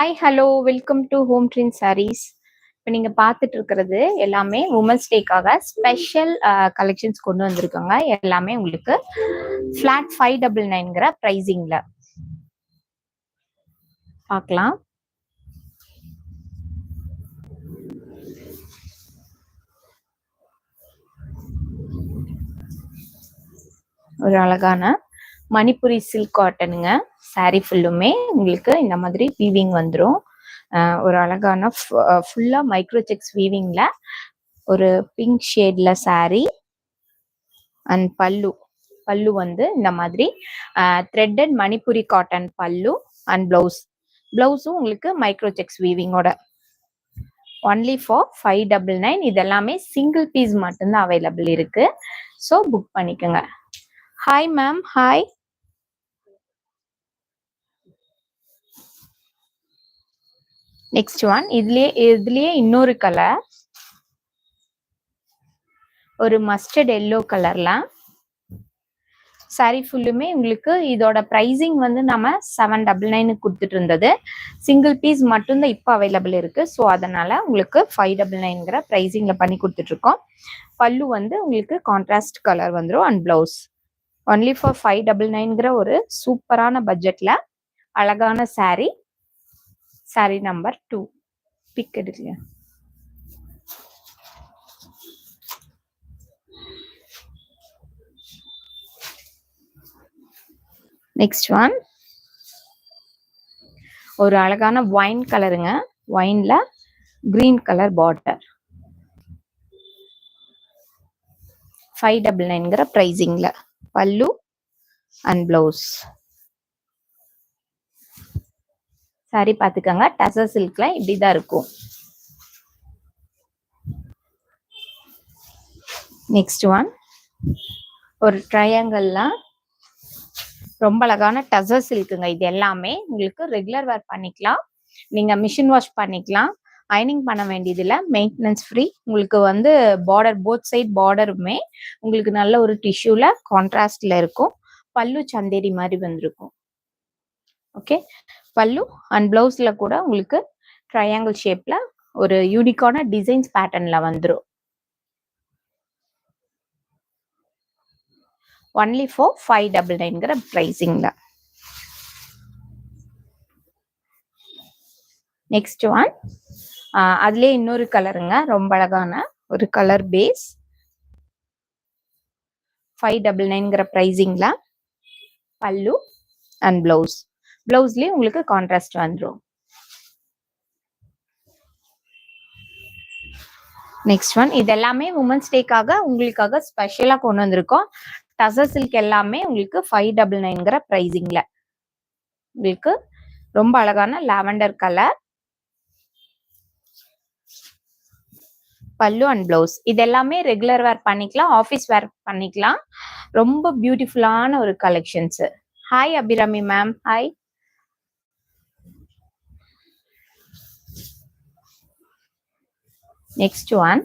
Hi hello welcome to home ட்ரின் saris இப்போ நீங்கள் பார்த்துட்டு இருக்கிறது எல்லாமே உமன்ஸ் டேக்காக ஸ்பெஷல் கலெக்ஷன்ஸ் கொண்டு வந்திருக்காங்க. எல்லாமே உங்களுக்கு ஃப்ளாட் ஃபைவ் டபுள் நைன்கிற ப்ரைஸிங்கில் பார்க்கலாம். ஒரு அழகான மணிப்புரி சில்க் காட்டனுங்க saree ஃபுல்லுமே உங்களுக்கு இந்த மாதிரி வீவிங் வந்துடும் ஒரு அழகான ஃபுல்லாக மைக்ரோ செக்ஸ் வீவிங்கில் ஒரு பிங்க் ஷேடில் saree அண்ட் பல்லு பல்லு வந்து இந்த மாதிரி த்ரெட்டட் மணிப்புரி காட்டன் பல்லு அண்ட் ப்ளவுஸ் ப்ளவுஸும் உங்களுக்கு micro checks வீவிங்கோட only for five double nine இதெல்லாமே சிங்கிள் பீஸ் மட்டும்தான் அவைலபிள் இருக்கு. ஸோ புக் பண்ணிக்கோங்க. Hi ma'am hi next one இதுலயே இதுலயே இன்னொரு கலர் ஒரு மஸ்டர்ட் எல்லோ கலர்ல சாரி ஃபுல்லுமே உங்களுக்கு இதோட ப்ரைஸிங் வந்து நம்ம செவன் டபுள் நைனுக்கு கொடுத்துட்டு இருந்தது. சிங்கிள் பீஸ் மட்டும்தான் இப்போ அவைலபிள் இருக்கு. ஸோ அதனால உங்களுக்கு ஃபைவ் டபுள் நைன்கிற ப்ரைஸிங்ல பண்ணி கொடுத்துட்டு இருக்கோம். பல்லு வந்து உங்களுக்கு கான்ட்ராஸ்ட் கலர் வந்துடும் and blouse only for five double நைன்கிற ஒரு சூப்பரான பட்ஜெட்ல அழகான sari sari number two pick எடுக்கலையா next one ஒரு அழகான ஒயின் கலருங்க ஒயின்ல green colour border five double நைன்கிற ப்ரைஸிங்ல பல்லு அண்ட் பிளவுஸ் சாரி பார்த்துக்கோங்க டசர் சில்க்லாம் இப்படிதான் இருக்கும். நெக்ஸ்ட் ஒன் ஒரு ட்ரையாங்கல்லாம் ரொம்ப அழகான டசர் சில்க்குங்க இது எல்லாமே. உங்களுக்கு ரெகுலர் வேர் பண்ணிக்கலாம். நீங்க மிஷின் வாஷ் பண்ணிக்கலாம். அயனிங் பண்ண வேண்டியதில்ல. மெயின்டெனன்ஸ் ஃப்ரீ உங்களுக்கு வந்து பார்டர் போத் சைட் பார்டருமே உங்களுக்கு நல்ல ஒரு டிஷ்யூல கான்ட்ராஸ்ட்ல இருக்கும். பல்லு சந்தேரி மாதிரி வந்திருக்கும். ஓகே பல்லு அண்ட் பிளவுஸ்ல கூட உங்களுக்கு ட்ரையாங்கிள் ஷேப்பில் ஒரு யூனிக்கான டிசைன்ஸ் பேட்டர்னில் வந்துடும் ஒன்லி ஃபோர் ஃபைவ் டபுள் நைன்கிற ப்ரைஸிங்ல நெக்ஸ்ட் ஒன் அதுலேயே இன்னொரு கலருங்க ரொம்ப அழகான ஒரு கலர் பேஸ் ஃபைவ் டபுள் நைன்கிற ப்ரைஸிங்கில் பல்லு அண்ட் ப்ளவுஸ் பிளவுஸ்லயே உங்களுக்கு கான்ட்ராஸ்ட் வந்துடும் நெக்ஸ்ட் ஒன் இது எல்லாமே உமன்ஸ் டேக்காக உங்களுக்காக ஸ்பெஷலா கொண்டு வந்திருக்கோம். டசர் சில்க் எல்லாமே உங்களுக்கு ஃபைவ் டபுள் நைன்கிற ப்ரைஸிங்ல உங்களுக்கு ரொம்ப அழகான lavender colour pallu and blouse இது எல்லாமே ரெகுலர் வேர் பண்ணிக்கலாம் ஆஃபீஸ் வேர் பண்ணிக்கலாம். ரொம்ப பியூட்டிஃபுல்லான ஒரு collections hi Abirami ma'am hi next one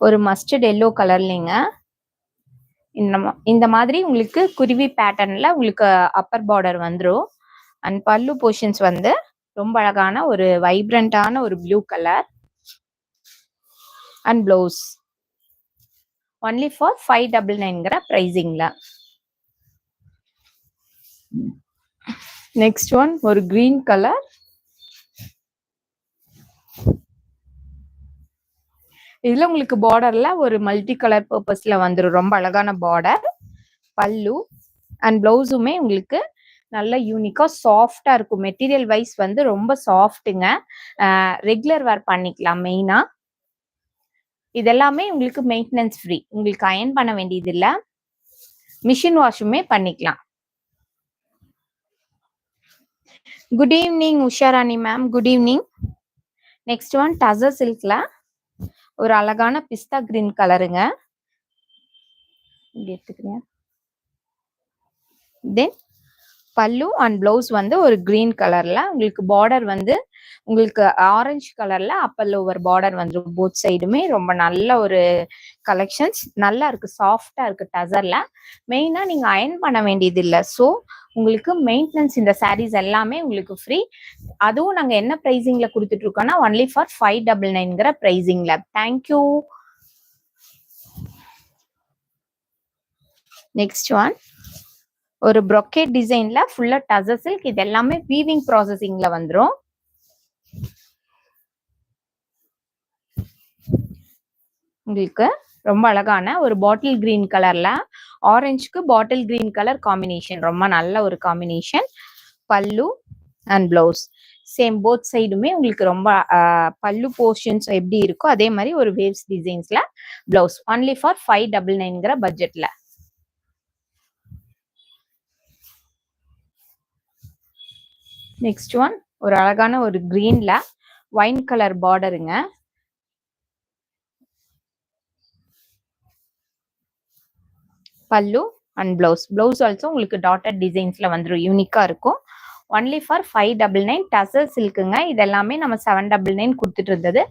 ஒரு மஸ்டர்ட் எல்லோ கலர்லிங்க இந்த இந்த மாதிரி உங்களுக்கு குருவி பேட்டர்ன்ல உங்களுக்கு அப்பர் பார்டர் வந்துடும் அண்ட் பல்லு போர்ஷன்ஸ் வந்து ரொம்ப அழகான ஒரு வைப்ரண்டான ஒரு blue colour and blouse only for five double நைன்கிற ப்ரைஸிங்ல நெக்ஸ்ட் ஒன் ஒரு கிரீன் கலர் இதுல உங்களுக்கு பார்டர்ல ஒரு மல்டி கலர் பர்பஸ்ல வந்துடும் ரொம்ப அழகான பார்டர் பல்லு அண்ட் பிளவுஸுமே உங்களுக்கு நல்ல யூனிக்கா சாஃப்டா இருக்கும். மெட்டீரியல் வைஸ் வந்து ரொம்ப சாஃப்ட்டுங்க ரெகுலர் வேர் பண்ணிக்கலாம் மெயினா இதெல்லாமே உங்களுக்கு மெயின்டெனன்ஸ் ஃப்ரீ உங்களுக்கு அயன் பண்ண வேண்டியது இல்லை. மிஷின் வாஷுமே பண்ணிக்கலாம். Good evening Usharani ma'am good evening next one tussar சில்க்ல ஒரு அழகான பிஸ்தா கிரீன் கலருங்க. இப்படி எடுத்துக்கிறேன் தென் பல்லு அண்ட் பிளவுஸ் வந்து ஒரு கிரீன் கலர்ல உங்களுக்கு பார்டர் வந்து உங்களுக்கு ஆரஞ்சு கலர்ல அப்பல் ஓவர் பார்டர் வந்துடும் போத் சைடுமே ரொம்ப நல்ல ஒரு கலெக்ஷன்ஸ் நல்லா இருக்கு சாஃப்டா இருக்கு டசர்ல மெயினா நீங்க அயன் பண்ண வேண்டியது இல்லை ஸோ உங்களுக்கு மெயின்டெனன்ஸ் இந்த சாரீஸ் எல்லாமே உங்களுக்கு ஃப்ரீ அதுவும் நாங்க என்ன ப்ரைஸிங்ல கொடுத்துட்டு இருக்கோம்னா ஒன்லி ஃபார் ஃபைவ் டபுள் நைன்கிற ப்ரைஸிங்ல தேங்க்யூ நெக்ஸ்ட் ஒன் ஒரு ப்ரொக்கேட் டிசைன்ல ஃபுல்லா டசர் சில்க் இது எல்லாமே வீவிங் ப்ராசஸிங்ல வந்துடும் உங்களுக்கு ரொம்ப அழகான ஒரு பாட்டில் கிரீன் கலர்ல ஆரஞ்சுக்கு பாட்டில் கிரீன் கலர் காம்பினேஷன் ரொம்ப நல்ல ஒரு combination pallu and blouse same both சைடுமே உங்களுக்கு ரொம்ப பல்லு போர்ஷன்ஸ் எப்படி இருக்கோ அதே மாதிரி ஒரு waves டிசைன்ஸ்ல blouse only for five double நைன்ங்கிற பட்ஜெட்ல நெக்ஸ்ட் ஒன் ஒரு அழகான ஒரு கிரீன்ல wine colour பார்டருங்க pallu and blouse blouse also உங்களுக்கு டாட்டட் டிசைன்ஸ்ல வந்துடும் யூனிக்கா இருக்கும். Only for five double nine tussar சில்க்குங்க இதெல்லாமே நம்ம செவன் டபுள் நைன் கொடுத்துட்டு இருந்தது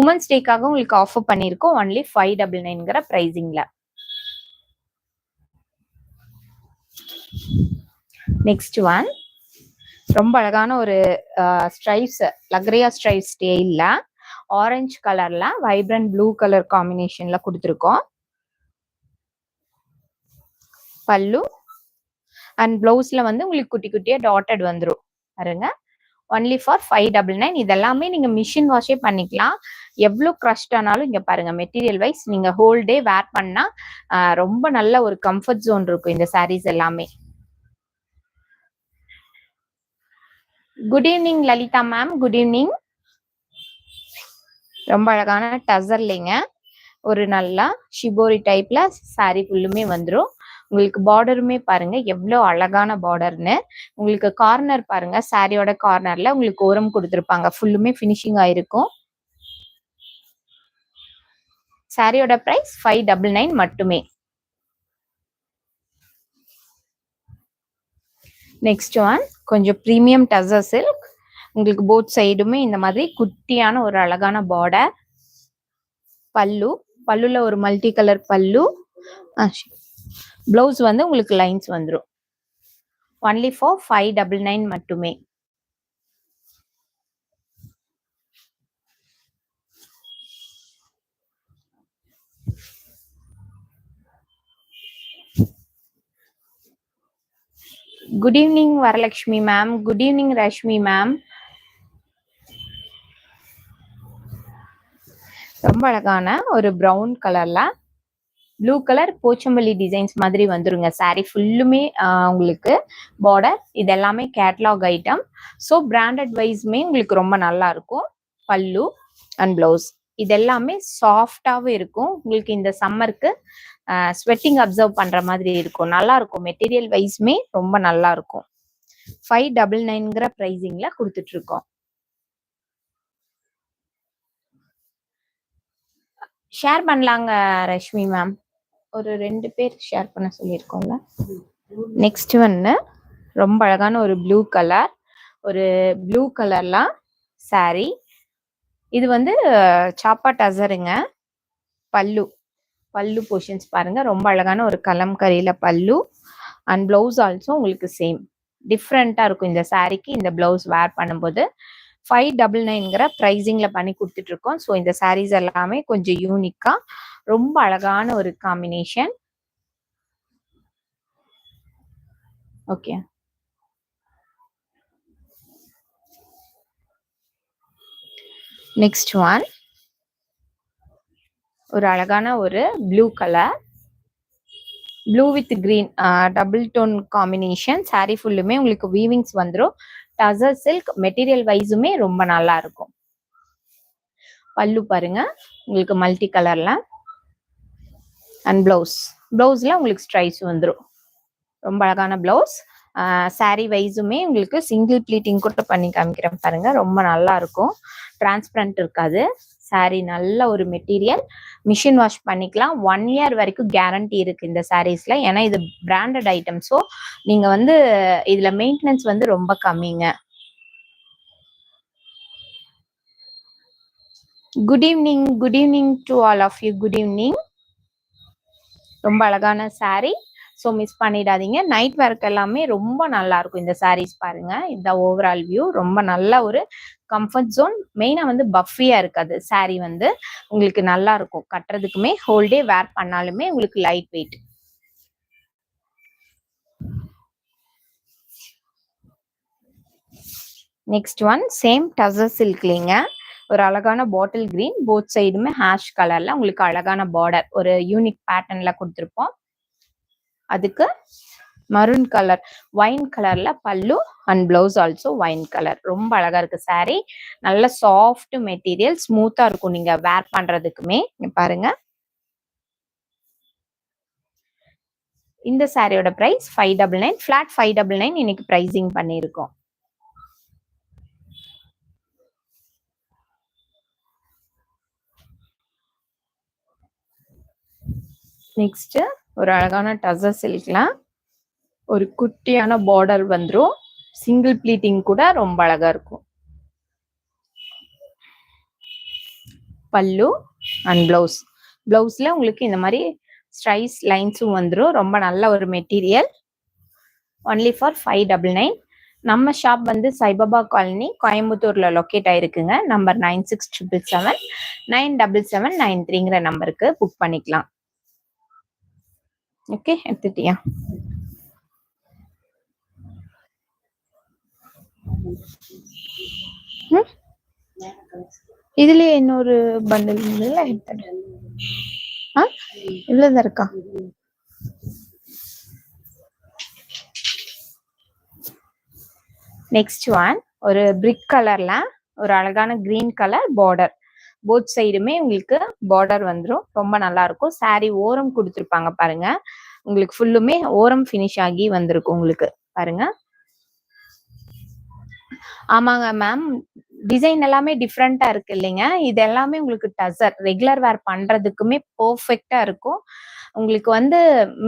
உமன்ஸ் டேக்காக உங்களுக்கு ஆஃபர் பண்ணியிருக்கோம். ஒன்லி ஃபைவ் டபுள் நைன்கிற ப்ரைஸிங்ல நெக்ஸ்ட் ஒன் ரொம்ப அழகான ஒரு ஸ்ட்ரைப்ஸ் லக்ரியா ஸ்ட்ரைப்ஸ் ஸ்டைல்ல ஆரஞ்சு கலர்ல வைப்ரண்ட் ப்ளூ கலர் காம்பினேஷன்ல கொடுத்துருக்கோம். பல்லு அண்ட் பிளவுஸ்ல வந்து உங்களுக்கு குட்டி குட்டியா டாட்டட் வந்துடும் பாருங்க. Only for five double nine இதெல்லாமே நீங்கள் மிஷின் வாஷே பண்ணிக்கலாம். எவ்வளோ க்ரஷ்ட் ஆனாலும் இங்கே பாருங்கள் மெட்டீரியல் வைஸ் நீங்கள் ஹோல் டே வேர் பண்ணால் ரொம்ப நல்ல ஒரு கம்ஃபர்ட் ஜோன் இருக்கும் இந்த சாரீஸ் எல்லாமே. Good evening Lalitha ma'am good evening ரொம்ப அழகான டசர்லிங்க ஒரு நல்லா ஷிபோரி டைப்ல சாரி ஃபுல்லுமே வந்துடும் உங்களுக்கு பார்டருமே பாருங்க எவ்வளோ அழகான பார்டர்னு உங்களுக்கு கார்னர் பாருங்க சாரியோட கார்னர்ல உங்களுக்கு ஓரம் கொடுத்துருப்பாங்க. ஃபுல்லுமே ஃபினிஷிங் ஆயிருக்கும். சாரியோட பிரைஸ் ஃபைவ் டபுள் நைன் மட்டுமே. நெக்ஸ்ட் ஒன் கொஞ்சம் ப்ரீமியம் டசர் சில்க் உங்களுக்கு போத் சைடுமே இந்த மாதிரி குட்டியான ஒரு அழகான பார்டர் பல்லு பல்லுல ஒரு மல்டி கலர் பல்லு பிளவுஸ் வந்து உங்களுக்கு லைன்ஸ் வந்துடும் only for five double nine மட்டுமே. Good evening Varalakshmi ma'am good evening Rashmi ma'am ரொம்ப அழகான ஒரு பிரவுன் கலர்ல ப்ளூ கலர் போச்சம்பள்ளி டிசைன்ஸ் மாதிரி வந்துருங்க. Saree ஃபுல்லுமே உங்களுக்கு பார்டர் இது எல்லாமே கேட்லாக் ஐட்டம் ஸோ பிராண்டட் வைஸ்மே உங்களுக்கு ரொம்ப நல்லா இருக்கும். பல்லு அண்ட் பிளவுஸ் இது எல்லாமே சாஃப்டாகவும் இருக்கும். உங்களுக்கு இந்த சம்மருக்கு ஸ்வெட்டிங் அப்சர்வ் பண்ணுற மாதிரி இருக்கும். நல்லா இருக்கும். மெட்டீரியல் வைஸ்மே ரொம்ப நல்லா இருக்கும். ஃபைவ் டபுள் நைன்கிற ப்ரைஸிங்கில் கொடுத்துட்ருக்கோம். ஷேர் பண்ணலாங்க ரஷ்மி மேம் ஒரு ரெண்டு பேர் ஷேர் பண்ண சொல்லியிருக்கோம்ல. நெக்ஸ்ட் ஒன்னு ரொம்ப அழகான ஒரு ப்ளூ கலர் ஒரு ப்ளூ கலர்லாம் சாரி இது வந்து சாப்பா டசருங்க பல்லு. பல்லு போர்ஷன்ஸ் பாருங்க. ரொம்ப அழகான ஒரு கலம்கரியில பல்லு. அண்ட் பிளவுஸ் ஆல்சோ உங்களுக்கு சேம் டிஃப்ரெண்ட்டாக இருக்கும் இந்த சாரீக்கு இந்த பிளவுஸ் வேர் பண்ணும்போது ஃபைவ் டபுள் நைன்கிற ப்ரைஸிங்ல பண்ணி கொடுத்துட்ருக்கோம் ஸோ இந்த சாரீஸ் எல்லாமே கொஞ்சம் யூனிக்காக ரொம்ப அழகான ஒரு காம்பினேஷன் ஓகே நெக்ஸ்ட் ஒன் ஒரு அழகான ஒரு blue colour blue with green double tone combination sari ஃபுல்லுமே உங்களுக்கு வீவிங்ஸ் வந்துடும் டசர் சில்க் மெட்டீரியல் வைஸுமே ரொம்ப நல்லா இருக்கும். பல்லு பாருங்க. உங்களுக்கு மல்டி கலர்ல அண்ட் ப்ளவுஸ் ப்ளவுஸில் உங்களுக்கு ஸ்ட்ரைஸ் வந்துடும் ரொம்ப அழகான ப்ளவுஸ் சாரீ வைஸுமே உங்களுக்கு சிங்கிள் ப்ளீட்டிங் கூட பண்ணி காமிக்கிறேன் பாருங்க. ரொம்ப நல்லா இருக்கும். டிரான்ஸ்பரண்ட் இருக்காது. Saree நல்ல ஒரு மெட்டீரியல் மிஷின் வாஷ் பண்ணிக்கலாம். ஒன் இயர் வரைக்கும் கேரண்டி இருக்கு இந்த சாரீஸ்ல ஏன்னா இது பிராண்டட் ஐட்டம் ஸோ நீங்க வந்து இதுல மெயின்டெனன்ஸ் வந்து ரொம்ப கம்மிங்க. Good evening good evening to all of you good evening ரொம்ப அழகான saree. ஸோ மிஸ் பண்ணிடாதீங்க. நைட் ஒர்க் எல்லாமே ரொம்ப நல்லா இருக்கும் இந்த சாரீஸ் பாருங்க. இந்த ஓவரால் வியூ ரொம்ப நல்ல ஒரு கம்ஃபர்ட் ஜோன் மெயினாக வந்து பஃபியா இருக்காது. Saree வந்து உங்களுக்கு நல்லா இருக்கும் கட்டுறதுக்குமே ஹோல் டே வேர் பண்ணாலுமே உங்களுக்கு light weight next one same tussar சில்க்லிங்க ஒரு அழகான பாட்டில் கிரீன் போத் சைடுமே ஹேஷ் கலர்ல உங்களுக்கு அழகான பார்டர் ஒரு யூனிக் பேட்டர்ன்ல கொடுத்துருப்போம். அதுக்கு மரூன் கலர் ஒயின் கலர்ல pallu and blouse also wine colour ரொம்ப அழகா இருக்கு சாரி நல்ல சாஃப்ட் மெட்டீரியல் ஸ்மூத்தா இருக்கும் நீங்க வேர் பண்றதுக்குமே. பாருங்க. இந்த சாரியோட price five double nine flat five double nine இன்னைக்கு பிரைசிங் பண்ணியிருக்கோம். நெக்ஸ்ட் ஒரு அழகான டசர் சில்கில் ஒரு குட்டியான பார்டர் வந்துரும். சிங்கிள் ப்ளீட்டிங் கூட ரொம்ப அழகா இருக்கும். பல்லு அண்ட் ப்ளவுஸ் ப்ளவுஸில் உங்களுக்கு இந்த மாதிரி ஸ்ட்ரைஸ் லைன்ஸும் வந்துரும். ரொம்ப நல்ல ஒரு material only for five double nine நம்ம ஷாப் வந்து சைபாபா காலனி கோயம்புத்தூர்ல locate ஆயிருக்குங்க. Number nine six triple seven nine double seven nine த்ரீங்கிற நம்பருக்கு புக் பண்ணிக்கலாம். ஓகே எடுத்துட்டியா ம்? இதுலயே இன்னொரு பண்டில் எடுத்துட்டேன் ஆ? இவ்வளவுதான் இருக்கா? நெக்ஸ்ட் ஒன் ஒரு பிரிக் கலர்ல ஒரு அழகான கிரீன் கலர் பார்டர் போத் சைடுமே உங்களுக்கு பார்டர் வந்துடும் ரொம்ப நல்லா இருக்கும் சாரி ஓரம் கொடுத்துருப்பாங்க பாருங்க. உங்களுக்கு ஃபுல்லுமே ஓரம் ஃபினிஷ் ஆகி வந்திருக்கும் உங்களுக்கு. பாருங்க. ஆமாங்க மேம் டிசைன் எல்லாமே டிஃப்ரெண்டா இருக்கு இல்லைங்க. இது எல்லாமே உங்களுக்கு டசர் ரெகுலர் வேர் பண்றதுக்குமே பர்ஃபெக்டா இருக்கும். உங்களுக்கு வந்து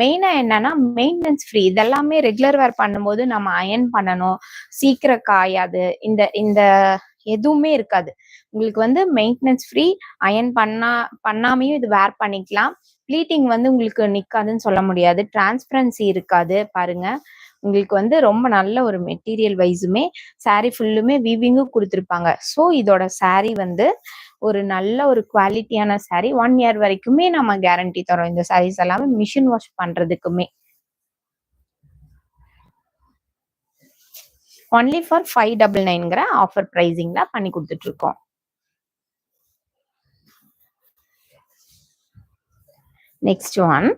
மெயினா என்னன்னா மெயின்டெனன்ஸ் ஃப்ரீ இதெல்லாமே ரெகுலர் வேர் பண்ணும்போது நம்ம அயன் பண்ணணும். சீக்கிரம் காயாது. இந்த இந்த எதுவுமே இருக்காது. உங்களுக்கு வந்து மெயின்டெனன்ஸ் ஃப்ரீ அயன் பண்ணா பண்ணாமையும் இது வேர் பண்ணிக்கலாம். ப்ளீட்டிங் வந்து உங்களுக்கு நிற்காதுன்னு சொல்ல முடியாது. டிரான்ஸ்பரன்சி இருக்காது பாருங்க. உங்களுக்கு வந்து ரொம்ப நல்ல ஒரு மெட்டீரியல் வைஸுமே சாரீ ஃபுல்லுமே வீவிங்கும் கொடுத்துருப்பாங்க. ஸோ இதோட சாரீ வந்து ஒரு நல்ல ஒரு குவாலிட்டியான சாரீ ஒன் இயர் வரைக்குமே நம்ம கேரண்டி தரோம். இந்த சாரீஸ் எல்லாமே மிஷின் வாஷ் பண்ணுறதுக்குமே ஒன்லி ஃபார் ஃபைவ் டபுள் நைன்கிற ஆஃபர் ப்ரைஸிங்ல பண்ணி கொடுத்துட்டு இருக்கோம் நெக்ஸ்ட் ஒன்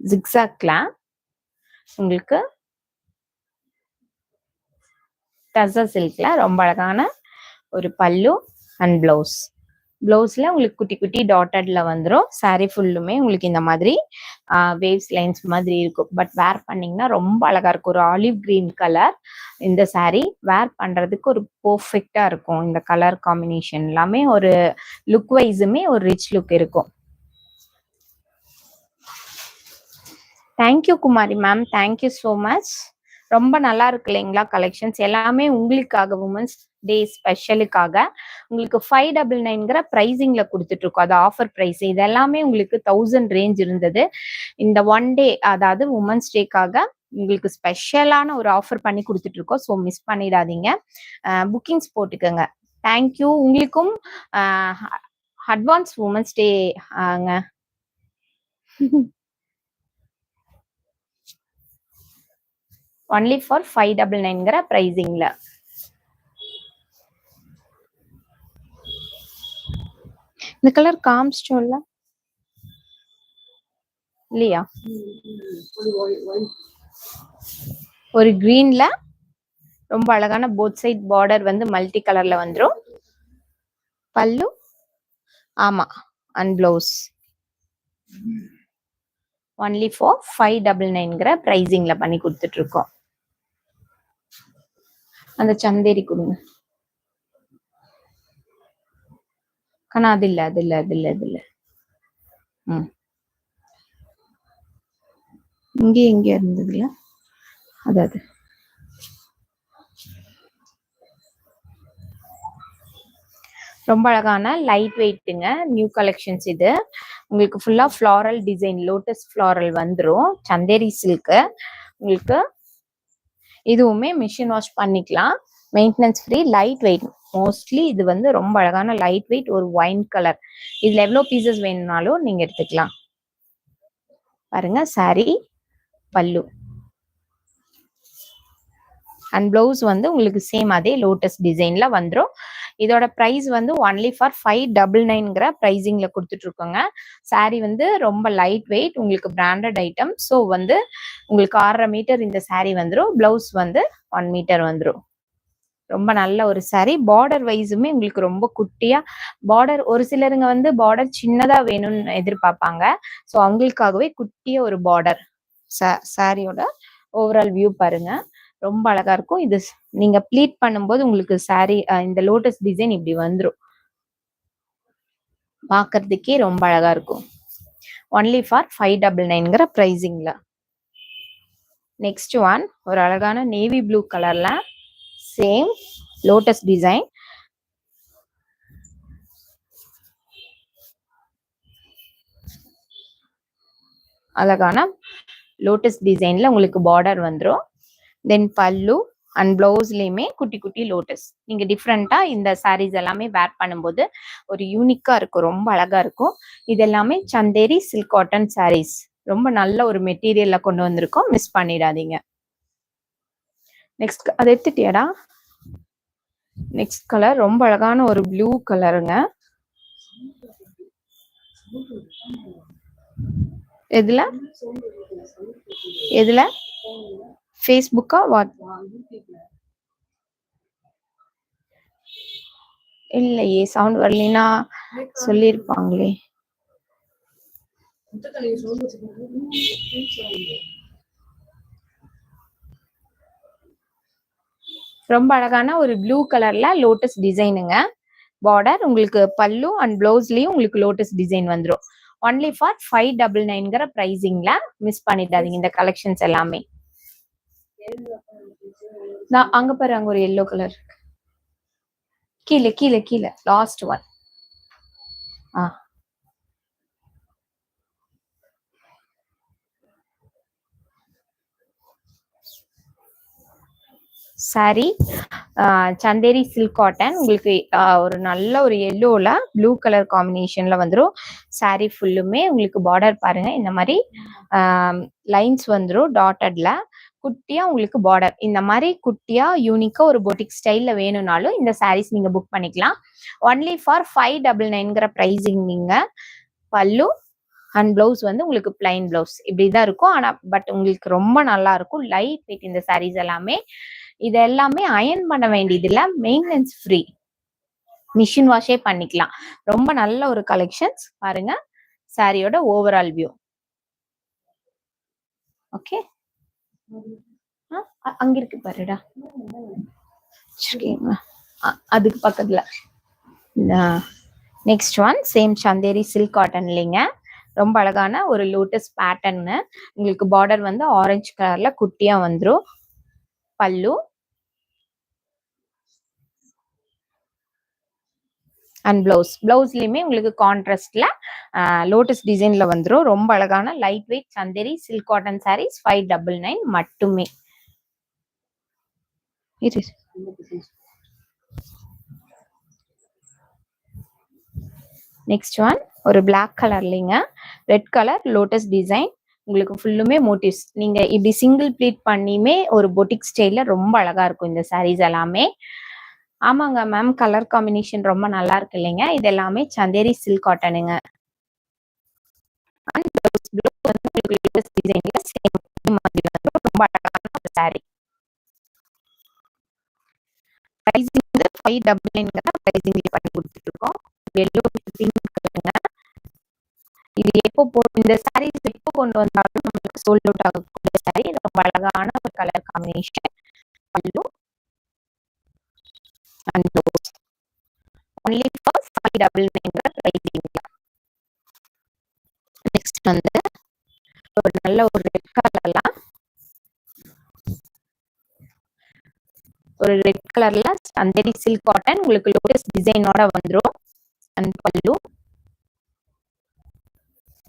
ஜிக்ஸாக்ல உங்களுக்கு டசர் சில்க்ல ரொம்ப அழகான ஒரு பல்லு அண்ட் பிளவுஸ் பிளவுஸ்ல உங்களுக்கு குட்டி குட்டி டாட்டட்ல வந்துடும் சாரீ ஃபுல்லுமே உங்களுக்கு இந்த மாதிரி வேவ்ஸ் லைன்ஸ் மாதிரி இருக்கும். பட் வேர் பண்ணீங்கன்னா ரொம்ப அழகா இருக்கும். ஒரு ஆலிவ் கிரீன் கலர் இந்த சாரீ வேர் பண்றதுக்கு ஒரு பெர்ஃபெக்ட்டா இருக்கும். இந்த கலர் காம்பினேஷன் எல்லாமே ஒரு லுக் வைஸுமே ஒரு ரிச் லுக் இருக்கும். Thank you Kumari ma'am thank you so much ரொம்ப நல்லா இருக்கு இல்லைங்களா கலெக்ஷன்ஸ் எல்லாமே உங்களுக்காக உமன்ஸ் டே ஸ்பெஷலுக்காக உங்களுக்கு ஃபைவ் டபுள் நைன்கிற ப்ரைஸிங்ல கொடுத்துட்டு இருக்கோம் அது ஆஃபர் ப்ரைஸ் இது எல்லாமே உங்களுக்கு தௌசண்ட் ரேஞ்ச் இருந்தது. இந்த ஒன் டே அதாவது உமன்ஸ் டேக்காக உங்களுக்கு ஸ்பெஷலான ஒரு ஆஃபர் பண்ணி கொடுத்துட்டு இருக்கோம் ஸோ மிஸ் பண்ணிடாதீங்க புக்கிங்ஸ் போட்டுக்கோங்க. தேங்க்யூ உங்களுக்கும் advance women's day only for five double நைன்கிற ப்ரைஸிங்ல இந்த கலர் காமிச்சிட்டோம்ல இல்லையா? ஒரு கிரீன்ல ரொம்ப அழகான போத் சைட் பார்டர் வந்து மல்டி கலர்ல வந்துரும். பல்லு? ஆமா and blouse only for five double நைன்கிற ப்ரைஸிங்ல பண்ணி கொடுத்துட்டு இருக்கோம். அந்த சந்தேரி கொடுங்க. கண்ணா அது இல்ல அது இல்ல அது இல்ல அது இல்ல. ம். இங்கே எங்க இருந்ததுல. அது அது. ரொம்ப அழகான லைட் வெயிட்டுங்க நியூ கலெக்ஷன்ஸ் இது. உங்களுக்கு ஃபுல்லா ஃப்ளாரல் டிசைன் லோட்டஸ் ஃப்ளாரல் வந்துரும். சந்தேரி சில்க்கு உங்களுக்கு இதுவுமே மிஷின் வாஷ் பண்ணிக்கலாம். Maintenance free light weight mostly இது வந்து ரொம்ப அழகான லைட் வெயிட் ஒரு ஒயின் கலர் இதுல எவ்வளவு பீசஸ் வேணும்னாலும் நீங்க எடுத்துக்கலாம். பாருங்க சாரி பல்லு. அண்ட் பிளவுஸ் வந்து உங்களுக்கு சேம் அதே லோட்டஸ் டிசைன்ல வந்துரும். இதோட ப்ரைஸ் வந்து ஒன்லி ஃபார் ஃபைவ் டபுள் நைன்ங்கிற ப்ரைஸிங்ல கொடுத்துட்ருக்கோங்க. இருக்கோங்க வந்து ரொம்ப லைட் வெயிட் உங்களுக்கு பிராண்டட் ஐட்டம் ஸோ வந்து உங்களுக்கு ஆறரை மீட்டர் இந்த சாரீ வந்துரும். ப்ளவுஸ் வந்து ஒன் மீட்டர் வந்துரும். ரொம்ப நல்ல ஒரு சாரி பார்டர் வைஸுமே உங்களுக்கு ரொம்ப குட்டியா பார்டர் ஒரு சிலருங்க வந்து பார்டர் சின்னதா வேணும்னு எதிர்பார்ப்பாங்க. ஸோ அவங்களுக்காகவே குட்டிய ஒரு பார்டர் சாரியோட ஓவரால் வியூ பாருங்க. ரொம்ப அழகா இருக்கும். இது நீங்க ப்ளீட் பண்ணும்போது உங்களுக்கு சாரி இந்த லோட்டஸ் டிசைன் இப்படி வந்துடும் பார்க்கறதுக்கே ரொம்ப அழகா இருக்கும். ஒன்லி ஃபார் ஃபைவ் டபுள் நைன்ங்கிற ப்ரைஸிங்ல நெக்ஸ்ட் ஒன் ஒரு அழகான நேவி ப்ளூ கலர்ல சேம் லோட்டஸ் டிசைன் அழகான லோட்டஸ் டிசைன்ல உங்களுக்கு பார்டர் வந்துடும் தென் பல்லு அண்ட் பிளவுஸ்லயுமே குட்டி குட்டி லோட்டஸ் நீங்க டிஃப்ரெண்டா இந்த சாரீஸ் எல்லாமே வேர் பண்ணும்போது ஒரு யூனிக்கா இருக்கும் ரொம்ப அழகா இருக்கும். இது எல்லாமே சந்தேரி சில்க் காட்டன் சாரீஸ் ரொம்ப நல்ல ஒரு மெட்டீரியல்ல கொண்டு வந்திருக்கோம். மிஸ் பண்ணிடாதீங்க. நெக்ஸ்ட் அதை எடுத்துட்டியாடா? நெக்ஸ்ட் கலர் ரொம்ப அழகான ஒரு ப்ளூ கலருங்க எதுல? எதுல? ஃபேஸ்புக்கா வாட் இல்லையே சவுண்ட் வரலைன்னா சொல்லியிருப்பாங்களே. ரொம்ப அழகான ஒரு ப்ளூ கலர்ல லோட்டஸ் டிசைனுங்க பார்டர் உங்களுக்கு பல்லு அண்ட் பிளவுஸ்லயும் உங்களுக்கு லோட்டஸ் டிசைன் வந்துடும் ஒன்லி ஃபார் ஃபைவ் டபுள் நைன்கிற ப்ரைஸிங்ல மிஸ் பண்ணிடாதீங்க இந்த கலெக்ஷன்ஸ் எல்லாமே. நான் அங்க பாரு அங்க ஒரு எல்லோ கலர் இருக்கு. கீழே கீழே கீழே லாஸ்ட் ஒன் ஆ. சாரி சந்தேரி சில்க் காட்டன் உங்களுக்கு ஒரு நல்ல ஒரு எல்லோல ப்ளூ கலர் காம்பினேஷன்ல வந்துடும் சாரி ஃபுல்லுமே உங்களுக்கு பார்டர் பாருங்க. இந்த மாதிரி லைன்ஸ் வந்துடும் டாட்டட்ல குட்டியா உங்களுக்கு பார்டர் இந்த மாதிரி குட்டியா யூனிக்கா ஒரு பொட்டிக் ஸ்டைல்ல வேணும்னாலும் இந்த சாரீஸ் நீங்க புக் பண்ணிக்கலாம். ஒன்லி ஃபார் ஃபைவ் டபுள் நைன்கிற ப்ரைஸிங் நீங்க பல்லு அண்ட் பிளவுஸ் வந்து உங்களுக்கு பிளைன் பிளவுஸ் இப்படிதான் இருக்கும். ஆனா பட் உங்களுக்கு ரொம்ப நல்லா இருக்கும். லைட் வெயிட் இந்த சாரீஸ் எல்லாமே. இது எல்லாமே அயன் பண்ண வேண்டியது இல்ல மெயின்டெனன்ஸ் ஃப்ரீ மிஷின் வாஷே பண்ணிக்கலாம். ரொம்ப நல்ல ஒரு கலெக்ஷன்ஸ் பாருங்க. சாரியோட ஓவரால் வியூ ஓகே அங்க இருக்கு பாருடா. அ- அதுக்கு பக்கத்துல. Next one same Chanderi silk cotton இல்லைங்க. ரொம்ப அழகான ஒரு லோட்டஸ் பேட்டர்னு உங்களுக்கு பார்டர் வந்து ஆரஞ்சு கலர்ல குட்டியா வந்துரும். பல்லு. And blouse. பிளவுஸ்லயுமே உங்களுக்கு கான்ட்ராஸ்ட்ல லோட்டஸ் டிசைன்ல வந்துரும். ரொம்ப அழகான light weight Chanderi silk cotton sarees five double nine மட்டுமே. நெக்ஸ்ட் ஒன் ஒரு Black கலர்லிங்க ரெட் கலர் லோட்டஸ் டிசைன் உங்களுக்கு ஃபுல்லுமே மோட்டிவ்ஸ் நீங்க இப்படி சிங்கிள் ப்ளீட் பண்ணியுமே ஒரு பொட்டிக் ஸ்டைல்ல ரொம்ப அழகா இருக்கும் இந்த sarees எல்லாமே. ஆமாங்க மேம் கலர் காம்பினேஷன் ரொம்ப நல்லா இருக்கு இல்லைங்க. இது எல்லாமே சந்தேரி சில்க் காட்டனுங்க டிசைன்ல சேம் மாதிரி வந்து ரொம்ப அழகான ஒரு saree. ப்ரைஸிங் வந்து ஃபைவ் டபுள் நைன்கிற ப்ரைஸிங் பண்ணி கொடுத்துட்ருக்கோம். இருக்கோம் இது எப்போ போ இந்த சாரீஸ் எப்போ கொண்டு வந்தாலும் நம்மளுக்கு சோல்ட் அவுட் ஆகக்கூடிய சாரி ரொம்ப அழகான ஒரு colour combination pallu and only for five double nine next வந்து ஒரு நல்ல ஒரு ரெட் கலர்ல ஒரு ரெட் கலர்ல சந்தேரி சில்க் காட்டன் உங்களுக்கு லோட்டஸ் டிசைனோட வந்துடும் அண்ட் பல்லு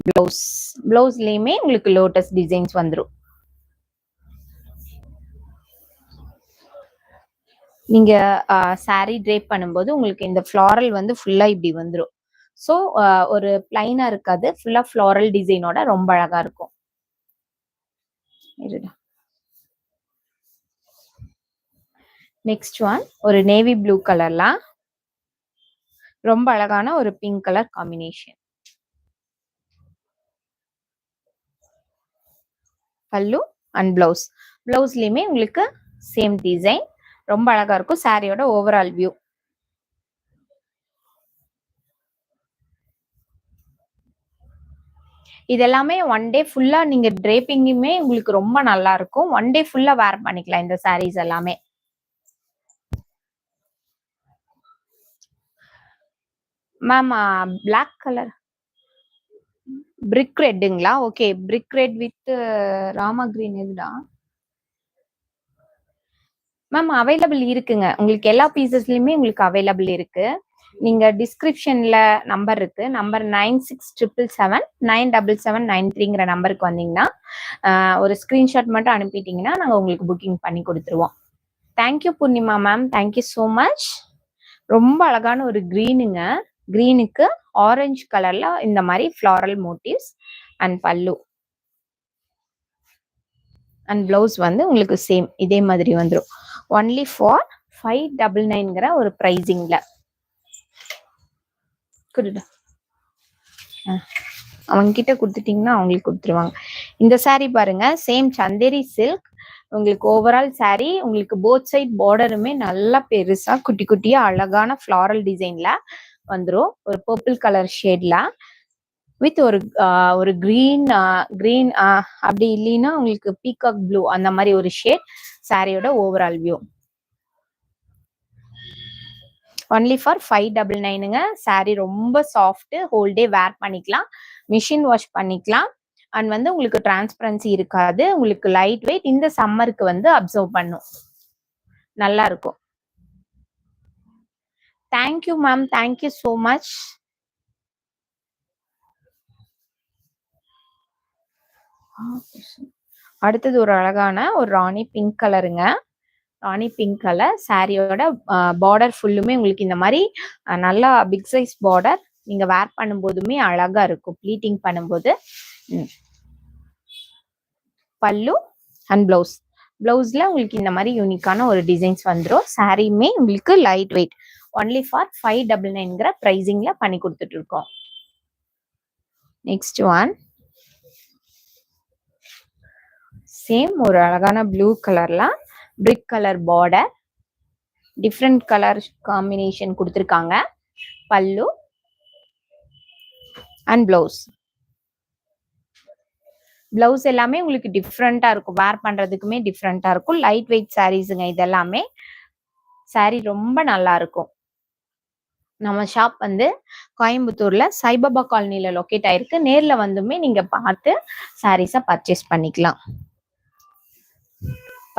பிளவுஸ் பிளவுஸ்லயுமே உங்களுக்கு லோட்டஸ் டிசைன்ஸ் வந்துடும் நீங்க சாரி ட்ரேப் பண்ணும்போது உங்களுக்கு இந்த ஃப்ளாரல் வந்து ஃபுல்லா இப்படி வந்துரும். ஸோ ஒரு பிளைனா இருக்காது. ஃபுல்லா ஃப்ளாரல் டிசைனோட ரொம்ப அழகா இருக்கும். இருடா. நெக்ஸ்ட் ஒன் ஒரு நேவி ப்ளூ கலர்ல ரொம்ப அழகான ஒரு pink colour combination pallu and blouse பிளவுஸ்லயுமே உங்களுக்கு சேம் டிசைன் ரொம்ப அழகா இருக்கும் சாரியோட ஓவரால் வியூ இது எல்லாமே ஒன் டே ஃபுல்லா நீங்க ட்ரேப்பிங்குமே உங்களுக்கு ரொம்ப நல்லா இருக்கும். ஒன் டே ஃபுல்லா வேர் பண்ணிக்கலாம் இந்த சாரீஸ் எல்லாமே. Ma'am black colour brick ரெட்டுங்களா okay brick red with rama green எதுடா? மேம் அவைலபிள் இருக்குங்க. உங்களுக்கு எல்லா பீசஸ்லயுமே உங்களுக்கு அவைலபிள் இருக்கு. நீங்க டிஸ்கிரிப்ஷன்ல நம்பர் இருக்கு. Number nine six triple seven nine double seven nine த்ரீங்கிற நம்பருக்கு வந்தீங்கன்னா ஒரு ஸ்கிரீன்ஷாட் மட்டும் அனுப்பிட்டீங்கன்னா நாங்கள் உங்களுக்கு புக்கிங் பண்ணி கொடுத்துருவோம். Thank you Poornima ma'am thank you so much ரொம்ப அழகான ஒரு க்ரீனுங்க க்ரீனுக்கு ஆரஞ்சு கலர்ல இந்த மாதிரி floral motifs and pallu and blouse வந்து உங்களுக்கு சேம் இதே மாதிரி வந்துடும் ஒன்லி ஃபார் ஃபைவ் டபுள் நைன்கிற ஒரு ப்ரைஸிங்கில் கொடுடா. அவங்க கிட்ட கொடுத்துட்டீங்கன்னா அவங்களுக்கு கொடுத்துருவாங்க. இந்த சாரீ பாருங்க சேம் சந்தேரி சில்க் உங்களுக்கு ஓவரால் சாரீ உங்களுக்கு போத் சைட் பார்டருமே நல்லா பெருசா குட்டி குட்டியா அழகான ஃபிளாரல் டிசைன்ல வந்துடும் ஒரு பர்பிள் கலர் ஷேட்ல வித் ஒரு ஒரு கிரீன் கிரீன் அப்படி இல்லைன்னா உங்களுக்கு பீகாக் ப்ளூ அந்த மாதிரி ஒரு ஷேட் சாரியோட overall view only for five double நைனுங்க sari ரொம்ப சாஃப்ட் ஹோல் டே வேர் பண்ணிக்கலாம். மிஷின் வாஷ் பண்ணிக்கலாம். அண்ட் வந்து உங்களுக்கு டிரான்ஸ்பரன்சி இருக்காது. உங்களுக்கு லைட் வெயிட் இந்த சம்மருக்கு வந்து அப்சர்வ் பண்ணும். நல்லா இருக்கும். Thank you ma'am thank you so much அடுத்தது ஒரு அழகான ஒரு ராணி பிங்க் கலருங்க ராணி பிங்க் கலர் சாரியோட பார்டர் ஃபுல்லுமே உங்களுக்கு இந்த மாதிரி நல்லா பிக் சைஸ் பார்டர் நீங்க வேர் பண்ணும்போதுமே அழகா இருக்கும். ப்ளீட்டிங் பண்ணும்போது. பல்லு அண்ட் பிளவுஸ் பிளவுஸ்ல உங்களுக்கு இந்த மாதிரி யூனிக்கான ஒரு டிசைன்ஸ் வந்துடும் சாரியுமே உங்களுக்கு light weight only for five double நைன்கிற ப்ரைஸிங்ல பண்ணி கொடுத்துட்டு இருக்கோம். நெக்ஸ்ட் ஒன் சேம் ஒரு அழகான ப்ளூ கலர்ல brick colour border different colour combination கொடுத்துருக்காங்க. பல்லு அண்ட் பிளவுஸ் பிளவுஸ் எல்லாமே உங்களுக்கு டிஃப்ரெண்டா இருக்கும். வேர் பண்றதுக்குமே டிஃப்ரெண்டா இருக்கும். லைட் வெயிட் சாரீஸுங்க இதெல்லாமே. சாரீ ரொம்ப நல்லா இருக்கும். நம்ம ஷாப் வந்து கோயம்புத்தூர்ல சைபாபா காலனில லொக்கேட் ஆயிருக்கு. நேர்ல வந்துமே நீங்க பார்த்து சாரீஸ பர்ச்சேஸ் பண்ணிக்கலாம்.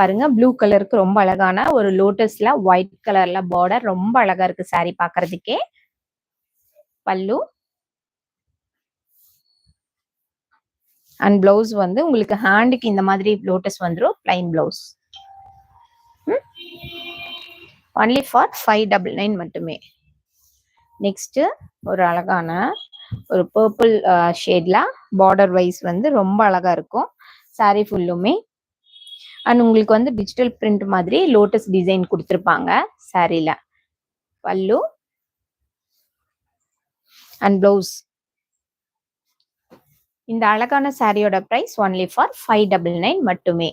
பாருங்க ப்ளூ கலருக்கு ரொம்ப அழகான ஒரு லோட்டஸ்ல ஒயிட் கலர்ல பார்டர் ரொம்ப அழகா இருக்கு சாரி பாக்குறதுக்கே. பல்லு. அண்ட் பிளவுஸ் வந்து உங்களுக்கு ஹேண்டுக்கு இந்த மாதிரி லோட்டஸ் வந்துடும் plain blouse only for five double nine மட்டுமே. நெக்ஸ்ட் ஒரு அழகான ஒரு பர்பிள் ஷேட்ல பார்டர் வைஸ் வந்து ரொம்ப அழகா இருக்கும். சாரி ஃபுல்லுமே அண்ட் உங்களுக்கு வந்து டிஜிட்டல் பிரிண்ட் மாதிரி லோட்டஸ் டிசைன் கொடுத்துருப்பாங்க சாரீல பல்லு. அண்ட் பிளவுஸ் இந்த அழகான சாரியோட price only for five double nine மட்டுமே.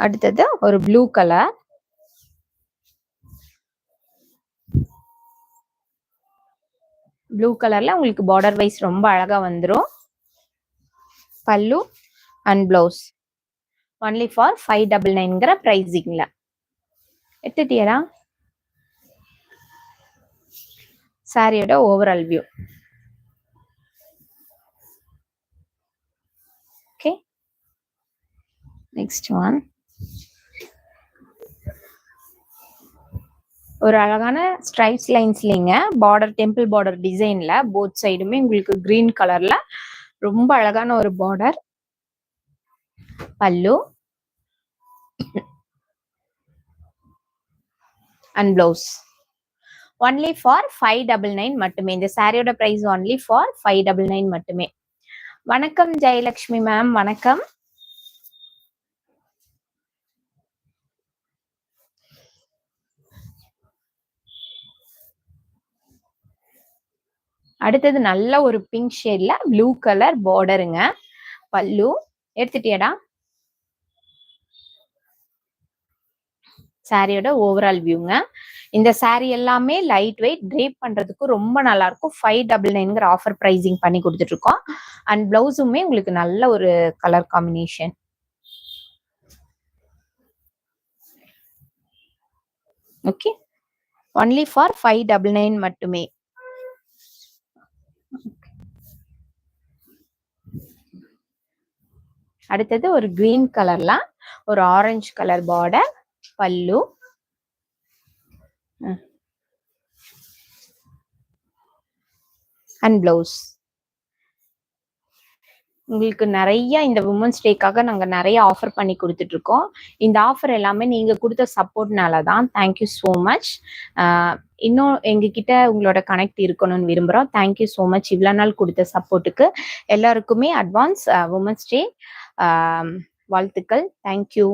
அடுத்தது ஒரு ப்ளூ கலர் ப்ளூ கலர்ல உங்களுக்கு பார்டர் வைஸ் ரொம்ப அழகா வந்துடும் pallu and blouse only for five double நைன்கிற ப்ரைஸிங்கில் எடுத்துட்டியரா சாரியோட overall view okay next one ஒரு அழகான ஸ்ட்ரைப்ஸ் லைன்ஸ்லிங்க பார்டர் டெம்பிள் பார்டர் டிசைன்ல போத் சைடுமே உங்களுக்கு கிரீன் கலர்ல ரொம்ப அழகான ஒரு border pallu. And blouse only for five double nine மட்டுமே. இந்த சாரியோட price only for five double nine மட்டுமே. வணக்கம் ஜெயலக்ஷ்மி மேம் வணக்கம். அடுத்தது நல்ல ஒரு பிங்க் ஷேட்ல ப்ளூ கலர் பார்டருங்க பல்லு. எடுத்துட்டியடா? சாரியோட ஓவரால் வியூங்க இந்த சாரி எல்லாமே லைட் வெயிட் ட்ரேப் பண்றதுக்கு ரொம்ப நல்லா இருக்கும் ஃபைவ் டபுள் நைன்ங்கிற ஆஃபர் ப்ரைசிங் பண்ணி கொடுத்துட்டு இருக்கோம் அண்ட் பிளவுஸுமே உங்களுக்கு நல்ல ஒரு colour combination okay only for five double nine மட்டுமே. அடுத்தது ஒரு கிரீன் கலர்ல ஒரு orange colour border pallu. And blouse உங்களுக்கு நிறைய இந்த உமன்ஸ் டேக்காக நாங்கள் நிறைய ஆஃபர் பண்ணி கொடுத்துட்டு இருக்கோம் இந்த ஆஃபர் எல்லாமே நீங்கள் கொடுத்த சப்போர்ட்னால தான். தேங்க்யூ ஸோ மச் இன்னும் எங்ககிட்ட உங்களோட கனெக்ட் இருக்கணும்னு விரும்புகிறோம் தேங்க்யூ ஸோ மச் இவ்வளோ நாள் கொடுத்த சப்போர்ட்டுக்கு எல்லாருக்குமே அட்வான்ஸ் உமன்ஸ் டே வாழ்த்துக்கள். தேங்க்யூ